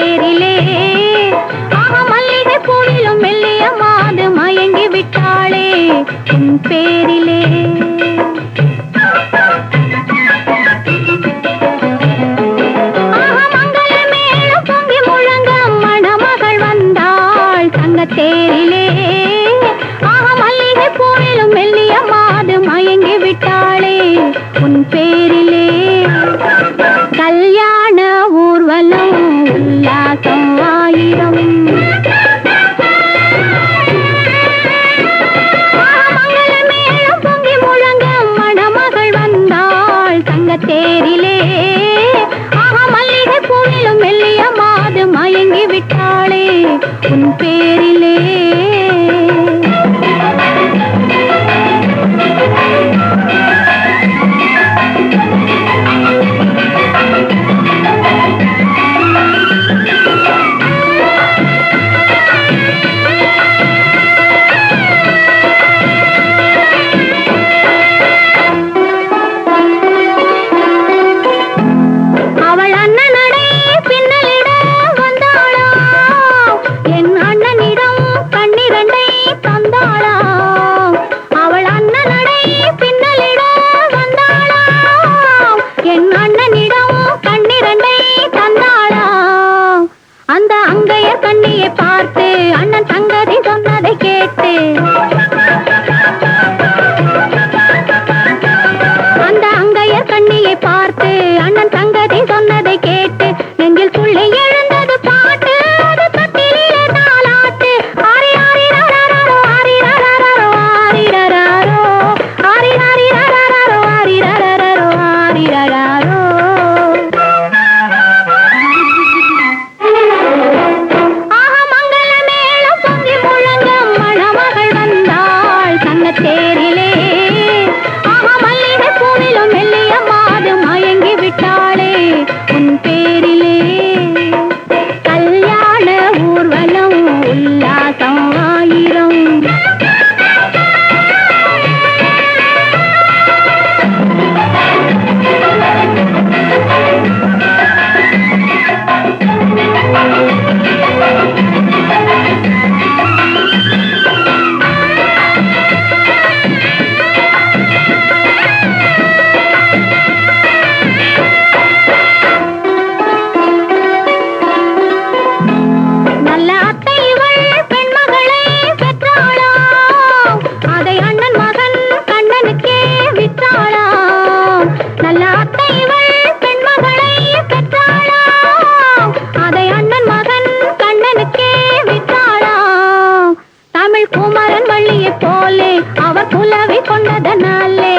தேரிலே. மல்லிகை பூவிலும் மெல்லிய மாது மயங்கி விட்டாளே உன் பேரிலே. மயிலே ஆஹா மல்லிகை பூவிலும் மெல்லிய மாது மயங்கி விட்டாளே. உன் பேரிலே. கண்ணியை பார்த்து அண்ணன் தங்கதி சொன்னதை கேட்டு உலவி கொண்டதனாலே